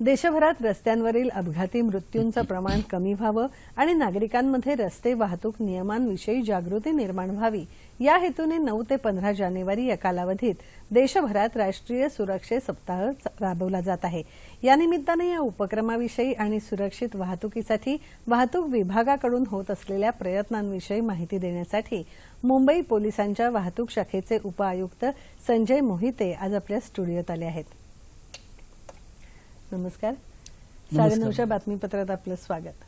देशभरात रस्त्यांवरील अपघाती मृत्यूंचं प्रमाण कमी व्हावं आणि नागरिकांमध्ये रस्ते वाहतूक नियमांविषयी जागृती निर्माण व्हावी. या हेतूने नऊ ते पंधरा जानेवारी या कालावधीत देशभरात राष्ट्रीय सुरक्षे सप्ताह राबवला जात आहे. या या उपक्रमाविषयी आणि सुरक्षित वाहतुकीसाठी वाहतूक विभागाकडून होत असलेल्या प्रयत्नांविषयी माहिती देण्यासाठी मुंबई पोलिसांच्या वाहतूक शाखेचे उपआयुक्त संजय मोहिते आज आपल्या स्टुडिओत आले आहेत. नमस्कार. साडेनऊच्या बातमीपत्रात आपलं स्वागत.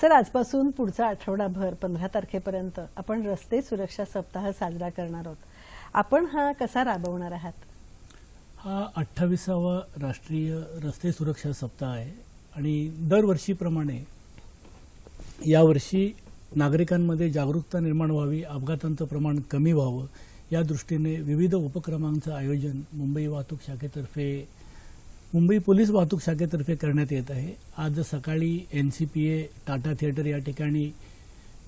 सर आजपासून पुढचा आठवडाभर पंधरा तारखेपर्यंत आपण रस्ते सुरक्षा सप्ताह साजरा करणार आहोत. आपण हा कसा राबवणार आहात? हा अठ्ठावीसावा राष्ट्रीय रस्ते सुरक्षा सप्ताह आहे आणि दरवर्षीप्रमाणे यावर्षी नागरिकांमध्ये जागरूकता निर्माण व्हावी अपघातांचं प्रमाण कमी व्हावं या दृष्टीने विविध उपक्रमांचं आयोजन मुंबई वाहतूक शाखेतर्फे मुंबई पोलीस वाहतूक शाखेतर्फे करण्यात येत आहे. आज सकाळी N C P A Tata theatre या ठिकाणी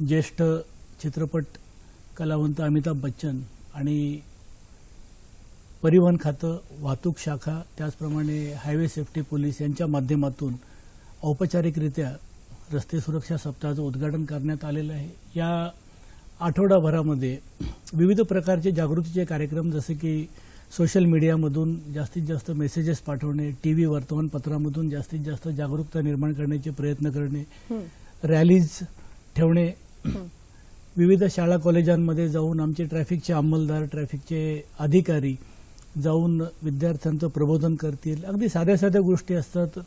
ज्येष्ठ चित्रपट कलावंत अमिताभ बच्चन आणि परिवहन खातं वाहतूक शाखा त्याचप्रमाणे हायवे सेफ्टी पोलीस यांच्या माध्यमातून औपचारिकरित्या रस्ते सुरक्षा सप्ताहाचं उद्घाटन करण्यात आलेलं आहे. या आठवडाभरामध्ये विविध प्रकारचे जागृतीचे कार्यक्रम जसे की सोशल मीडियामधून जास्तीत जास्त मेसेजेस पाठवणे टी व्ही वर्तमानपत्रामधून जास्तीत जास्त जागरूकता निर्माण करण्याचे प्रयत्न करणे रॅलीज ठेवणे विविध शाळा कॉलेजांमध्ये जाऊन आमचे ट्रॅफिकचे अंमलदार ट्रॅफिकचे अधिकारी जाऊन विद्यार्थ्यांचं प्रबोधन करतील. अगदी साध्या साध्या गोष्टी असतात.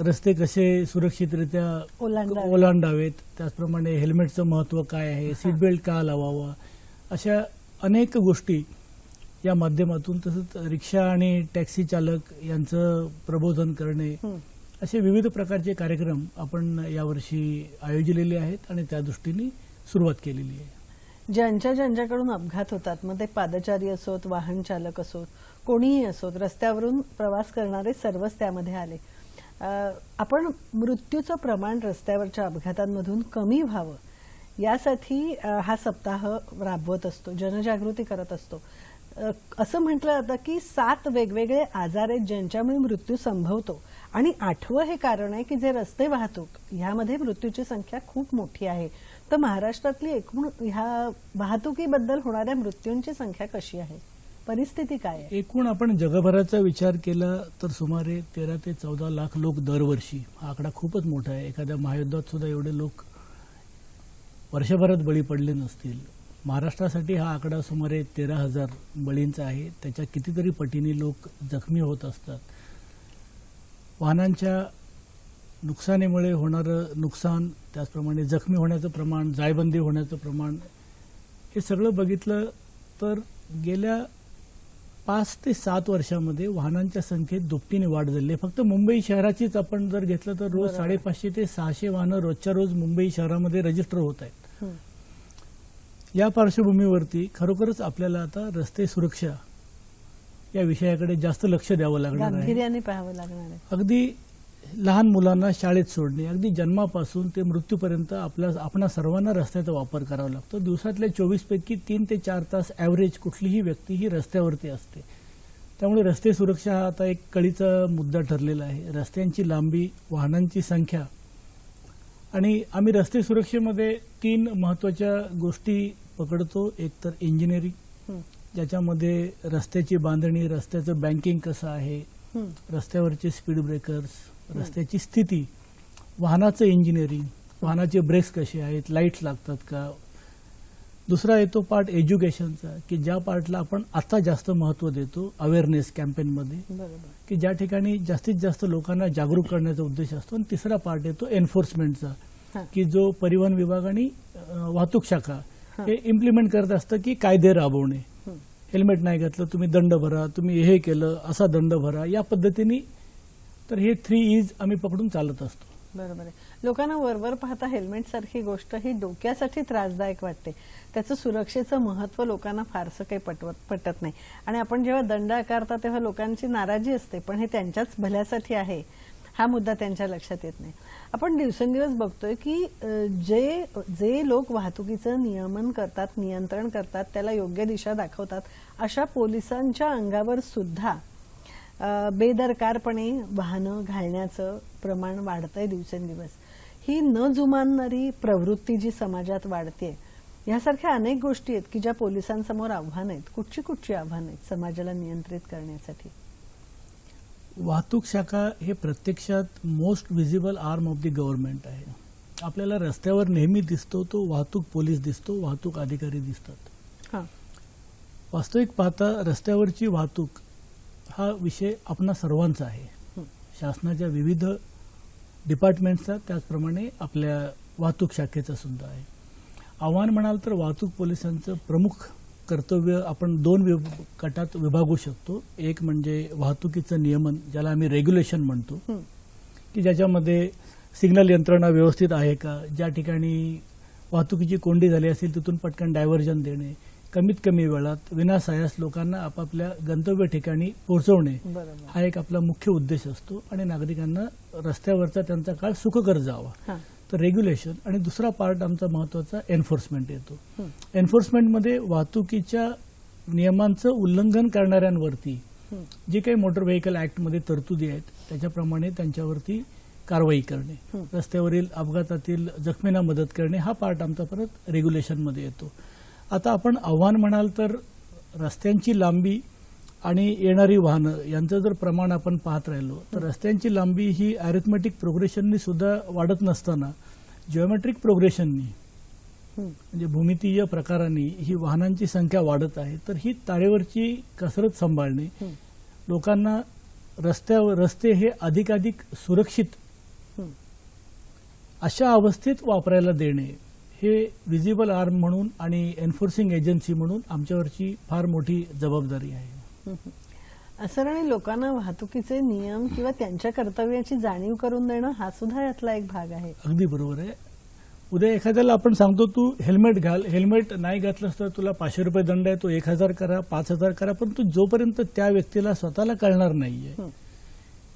रस्ते कसे सुरक्षितरित्या ओलांडावे. ओलांडावेत त्याचप्रमाणे हेल्मेटचं महत्त्व काय आहे सीट बेल्ट का लावावा अशा अनेक गोष्टी या माध्यमातून तसंच रिक्षा आणि टॅक्सी चालक यांचं प्रबोधन करणे. असे विविध प्रकारचे कार्यक्रम आपण यावर्षी आयोजलेले आहेत आणि त्या दृष्टीने सुरुवात केलेली आहे. ज्यांच्या ज्यांच्याकडून अपघात होतात मग ते पादचारी असोत वाहन चालक असोत कोणीही असोत रस्त्यावरून प्रवास करणारे सर्वच त्यामध्ये आले. आपण मृत्यूचं प्रमाण रस्त्यावरच्या अपघातांमधून कमी व्हावं यासाठी हा सप्ताह राबवत असतो जनजागृती करत असतो. असं म्हटलं जातं की सात वेगवेगळे आजार आहेत ज्यांच्यामुळे मृत्यू संभवतो. आणि आठवं हे कारण आहे की जे रस्ते वाहतूक ह्यामध्ये मृत्यूची संख्या खूप मोठी आहे. तर महाराष्ट्रातली एकूण ह्या वाहतुकीबद्दल होणाऱ्या मृत्यूंची संख्या कशी आहे? परिस्थिती काय आहे? एकूण आपण जगभराचा विचार केला तर सुमारे तेरा ते चौदा लाख लोक दरवर्षी हा आकडा खूपच मोठा आहे. एखाद्या महायुद्धात सुद्धा एवढे लोक वर्षभरात बळी पडले नसतील. महाराष्ट्रासाठी हा आकडा सुमारे तेरा हजार बळींचा आहे त्याच्या कितीतरी पटीने लोक जखमी होत असतात वाहनांच्या नुकसानीमुळे होणारं नुकसान त्याचप्रमाणे जखमी होण्याचं प्रमाण जायबंदी होण्याचं प्रमाण हे सगळं बघितलं तर गेल्या पाच ते सात वर्षामध्ये वाहनांच्या संख्येत दुपटीने वाढ झाली आहे फक्त मुंबई शहराचीच आपण जर घेतलं तर रोज. साडेपाचशे ते सहाशे वाहनं रोजच्या रोज मुंबई शहरामध्ये रजिस्टर होत आहेत. या पार्श्वभूमीवरती खरोखरच आपल्याला आता रस्ते सुरक्षा या विषयाकडे जास्त लक्ष द्यावं लागणार आहे. पाहावं लागणार आहे. अगदी लहान मुलांना शाळेत सोडणे अगदी जन्मापासून ते मृत्यूपर्यंत आपल्या आपणा सर्वांना रस्त्याचा वापर करावा लागतो. दिवसातल्या चोवीस पैकी तीन ते चार तास ॲव्हरेज कुठलीही व्यक्ती ही रस्त्यावरती असते. त्यामुळे रस्ते सुरक्षा हा आता एक कळीचा मुद्दा ठरलेला आहे. रस्त्यांची लांबी वाहनांची संख्या आणि आम्ही रस्ते सुरक्षेमध्ये तीन महत्त्वाच्या गोष्टी पकडतो एक तर इंजिनिअरिंग. ज्याच्यामध्ये रस्त्याची बांधणी रस्त्याचं बँकिंग कसं आहे. रस्त्यावरचे स्पीड ब्रेकर्स रस्त्याची स्थिती वाहनाचं इंजिनिअरिंग वाहनाचे ब्रेक्स कसे आहेत लाईट्स लागतात का दुसरा येतो पार्ट एज्युकेशनचा की ज्या पार्टला आपण आता जास्त महत्त्व देतो अवेअरनेस कॅम्पेनमध्ये की ज्या ठिकाणी जास्तीत जास्त लोकांना जागरूक करण्याचा उद्देश असतो आणि तिसरा पार्ट येतो एन्फोर्समेंटचा. की जो परिवहन विभाग आणि वाहतूक शाखा हा. इम्प्लिमेंट करत असतं की कायदे राबवणे. हेल्मेट नाही घातलं तुम्ही दंड भरा तुम्ही हे केलं असा दंड भरा या पद्धतीने तर हे थ्री इज आम्ही पकडून चालत असतो. बरोबर आहे. लोकांना वरवर पाहता हेल्मेट सारखी गोष्ट ही डोक्यासाठी त्रासदायक वाटते. त्याचं सुरक्षेचं महत्त्व लोकांना फारसं काही पटवत पटत नाही. आणि आपण जेव्हा दंड आकारता तेव्हा लोकांची नाराजी असते पण हे त्यांच्याच भल्यासाठी आहे. हा मुद्दा त्यांच्या लक्षात येत नाही. आपण दिवसेंदिवस बघतोय की जे जे लोक वाहतुकीचं नियमन करतात नियंत्रण करतात त्याला योग्य दिशा दाखवतात अशा पोलिसांच्या अंगावर सुद्धा बेदरकारपणे वाहनं घालण्याचं प्रमाण वाढतंय दिवसेंदिवस. ही न जुमानणारी प्रवृत्ती जी समाजात वाढते यासारख्या अनेक गोष्टी आहेत की ज्या पोलिसांसमोर आव्हानं आहेत कुठची कुठची आव्हानं आहेत समाजाला नियंत्रित करण्यासाठी. वाहतूक शाखा हे प्रत्यक्षात most visible arm of the government आहे. आपल्याला रस्त्यावर नेहमी दिसतो तो वाहतूक पोलीस दिसतो वाहतूक अधिकारी दिसतात. हां. वास्तविक पाहता रस्त्यावरची वाहतूक हा विषय आपणा सर्वांचा आहे. शासनाच्या विविध डिपार्टमेंटचा त्याचप्रमाणे आपल्या वाहतूक शाखेचा सुद्धा आहे. आव्हान म्हणाल तर वाहतूक पोलिसांचं प्रमुख कर्तव्य आपण दोन विभ गटात विभागू शकतो. एक म्हणजे वाहतुकीचं नियमन ज्याला आम्ही रेग्युलेशन म्हणतो. की ज्याच्यामध्ये सिग्नल यंत्रणा व्यवस्थित आहे का? ज्या ठिकाणी वाहतुकीची कोंडी झाली असेल तिथून पटकन डायव्हर्जन देणे. कमीत कमी वेळात विनासायास लोकांना आपापल्या गंतव्य ठिकाणी पोहोचवणे. हा एक आपला मुख्य उद्देश असतो आणि नागरिकांना रस्त्यावरचा त्यांचा काळ सुखकर जावा. तर रेग्युलेशन आणि दुसरा पार्ट आमचा महत्त्वाचा एन्फोर्समेंट येतो. एन्फोर्समेंटमध्ये वाहतुकीच्या नियमांचं उल्लंघन करणाऱ्यांवरती. जे काही मोटर व्हेकल ऍक्टमध्ये तरतुदी आहेत त्याच्याप्रमाणे त्यांच्यावरती कारवाई करणे. रस्त्यावरील अपघातातील जखमींना मदत करणे हा पार्ट आमचा परत रेग्युलेशनमध्ये येतो आता आपण आव्हान म्हणाल तर रस्त्यांची लांबी आणि येणारी वाहनं यांचं जर प्रमाण आपण पाहत राहिलो तर रस्त्यांची लांबी ही अरिथमेटिक प्रोग्रेशननी सुद्धा वाढत नसताना जिओमेट्रिक प्रोग्रेशननी. म्हणजे भूमितीय प्रकारांनी ही वाहनांची संख्या वाढत आहे तर ही तारेवरची कसरत सांभाळणे. लोकांना रस्त्यावर रस्ते हे अधिकाधिक सुरक्षित. अशा अवस्थेत वापरायला देणे हे विजिबल आर्म म्हणून आणि एन्फोर्सिंग एजन्सी म्हणून आमच्यावरची फार मोठी जबाबदारी आहे असं आणि लोकांना वाहतुकीचे नियम किंवा त्यांच्या कर्तव्याची जाणीव करून देणं हा सुद्धा यातला एक भाग आहे. अगदी बरोबर आहे. उद्या एखाद्याला आपण सांगतो तू हेल्मेट घाल. हेल्मेट नाही घातलंस तर तुला पाचशे रुपये दंड आहे तो एक हजार करा पाच हजार करा पण तू जोपर्यंत त्या व्यक्तीला स्वतःला कळणार नाहीये.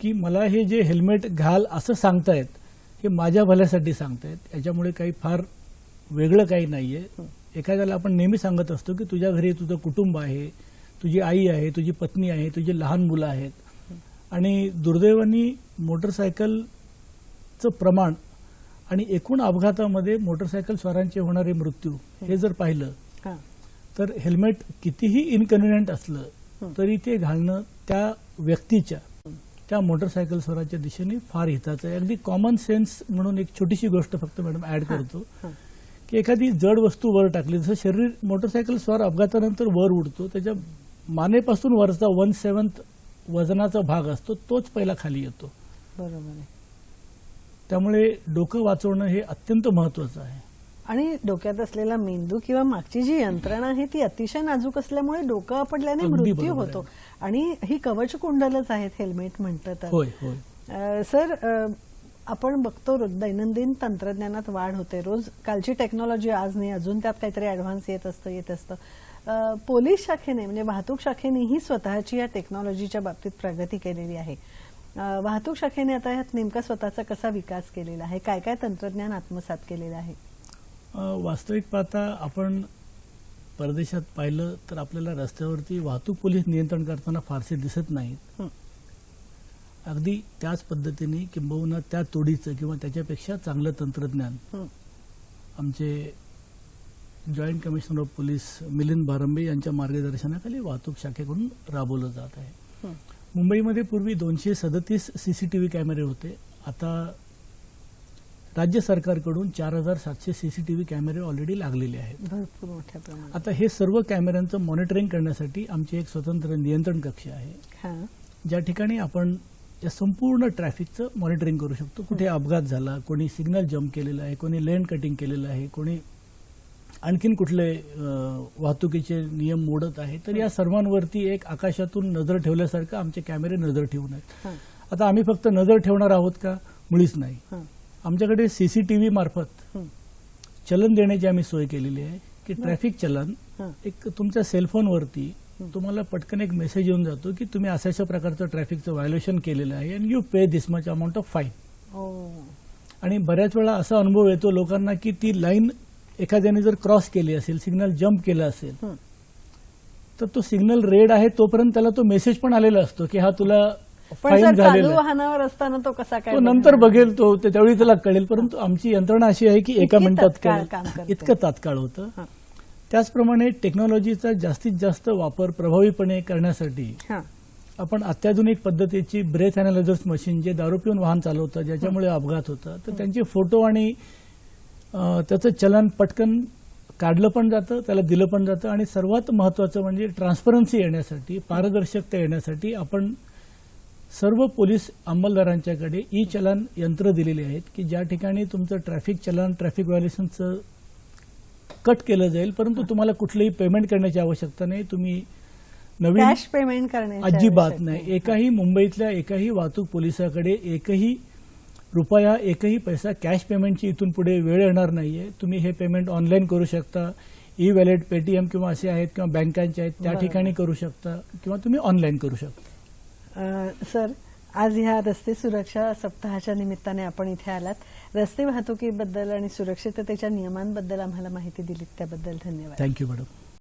की मला हे जे हेल्मेट घाल असं सांगतायत हे माझ्या भल्यासाठी सांगतायत याच्यामुळे काही फार वेगळं काही नाहीये. एखाद्याला आपण नेहमी सांगत असतो की तुझ्या घरी तुझं कुटुंब आहे तुझी आई आहे तुझी पत्नी आहे तुझी लहान मुलं आहेत आणि दुर्दैवाने मोटरसायकलचं प्रमाण आणि एकूण अपघातामध्ये मोटरसायकल स्वारांचे होणारे मृत्यू हे जर पाहिलं तर हेल्मेट कितीही इनकन्व्हिनियंट असलं. तरी ते घालणं त्या व्यक्तीच्या त्या मोटरसायकल स्वराच्या दिशेने फार हिताचं आहे अगदी कॉमन सेन्स म्हणून एक छोटीशी गोष्ट फक्त मॅडम ऍड करतो. की एखादी जड वस्तू वर टाकली जसं शरीर मोटरसायकल स्वार अपघातानंतर वर उडतो त्याच्या मानेपासून वरचा वन सेवन्थ वजनाचा भाग असतो तोच पहिला खाली येतो. बरोबर आहे. त्यामुळे डोकं वाचवणं हे अत्यंत महत्वाचं आहे. आणि डोक्यात असलेला मेंदू किंवा मागची जी यंत्रणा आहे ती अतिशय नाजूक असल्यामुळे डोकं आपडल्याने अगदी मृत्यू बरोबर होतो. आणि ही कवच कुंडलच आहेत हेल्मेट होय होय. अ, सर अ, आपण बघतो रोज दैनंदिन तंत्रज्ञानात वाढ होते. रोज कालची टेक्नॉलॉजी आज नाही अजून त्यात काहीतरी ऍडव्हान्स येत असतं येत असतं. पोलीस शाखेने म्हणजे वाहतूक शाखेनेही स्वतःची या टेक्नॉलॉजीच्या बाबतीत प्रगती केलेली आहे. वाहतूक शाखेने आता यात नेमका स्वतःचा कसा विकास केलेला आहे? काय काय तंत्रज्ञान आत्मसात केलेलं आहे? वास्तविक पाहता आपण परदेशात पाहिलं तर आपल्याला रस्त्यावरती वाहतूक पोलीस नियंत्रण करताना फारसे दिसत नाहीत. अगदी त्याच पद्धतीने किंबहुना त्या तोडीचं किंवा त्याच्यापेक्षा चांगलं तंत्रज्ञान. आमचे joint commissioner of police Milind Barambe यांच्या मार्गदर्शनाखाली वाहतूक शाखेकडून राबवलं जात आहे. मुंबईमध्ये पूर्वी दोनशे सदतीस सीसीटीव्ही कॅमेरे होते. आता राज्य सरकारकडून चार हजार सातशे सीसीटीव्ही कॅमेरे ऑलरेडी लागलेले आहेत. भरपूर मोठ्या प्रमाणात. आता हे सर्व कॅमेऱ्यांचं मॉनिटरिंग करण्यासाठी आमचे एक स्वतंत्र नियंत्रण कक्ष आहे. ज्या ठिकाणी आपण या संपूर्ण ट्रॅफिकचं मॉनिटरिंग करू शकतो. कुठे अपघात झाला कोणी सिग्नल जम्प केलेला आहे कोणी लेन कटिंग केलेलं आहे कोणी आणखीन कुठले वाहतुकीचे नियम मोडत आहे तर या सर्वांवरती एक आकाशातून नजर ठेवल्यासारखं आमचे कॅमेरे नजर ठेवून आहेत. आता आम्ही फक्त नजर ठेवणार आहोत का? मुळीच नाही. आमच्याकडे सीसीटीव्ही मार्फत. चलन देण्याची आम्ही सोय केलेली आहे की ट्रॅफिक चलन एक तुमच्या सेलफोनवरती तुम्हाला पटकन एक मेसेज येऊन जातो की तुम्ही अशा अशा प्रकारचं ट्रॅफिकचं व्हायोलेशन केलेलं आहे and you pay this much amount of fine आणि बऱ्याच वेळा असा अनुभव येतो लोकांना की ती लाईन एखाद्याने जर क्रॉस केली असेल सिग्नल जम्प केलं असेल. तर तो सिग्नल रेड आहे तोपर्यंत त्याला तो मेसेज पण आलेला असतो की हा तुला फाईन झालेला असताना तो कसा काय तो नंतर बघेल तो त्यावेळी त्याला कळेल परंतु आमची यंत्रणा अशी आहे की एका मिनिटात. इतकं तात्काळ होतं. त्याचप्रमाणे टेक्नॉलॉजीचा जास्तीत जास्त वापर प्रभावीपणे करण्यासाठी हां. आपण अत्याधुनिक पद्धतीची ब्रेथ अनालायझर्स मशीन जे दारू पिऊन वाहन चालवतं ज्याच्यामुळे अपघात होता तर त्यांचे फोटो आणि त्याचं चलन पटकन काढलं पण जातं त्याला दिलं पण जातं आणि सर्वात महत्वाचं म्हणजे ट्रान्सपरन्सी येण्यासाठी पारदर्शकता येण्यासाठी आपण सर्व पोलीस अंमलदारांच्याकडे ई चलन यंत्र दिलेली आहेत की ज्या ठिकाणी तुमचं ट्रॅफिक चलन ट्रॅफिक व्हायोलेशनचं कट केलं जाईल परंतु तुम्हाला कुठलंही पेमेंट करण्याची आवश्यकता नाही. तुम्ही नवीन कॅश पेमेंट करण्याची अजिबात नाही. एकाही मुंबईतल्या एकाही वाहतूक पोलिसाकडे एकही रुपया एकही पैसा कॅश पेमेंटची इथून पुढे वेळ येणार नाहीये. तुम्ही हे पेमेंट ऑनलाईन करू शकता. ई वॅलेट पेटीएम किंवा असे आहेत किंवा बँकांचे आहेत त्या. ठिकाणी करू शकता किंवा तुम्ही ऑनलाईन करू शकता. सर आज ह्या रस्ते सुरक्षा सप्ताहाच्या निमित्ताने आपण इथे आलात. रस्ते वाहतुकीबद्दल आणि सुरक्षिततेच्या नियमांबद्दल आम्हाला माहिती दिलीत. त्याबद्दल धन्यवाद. Thank you madam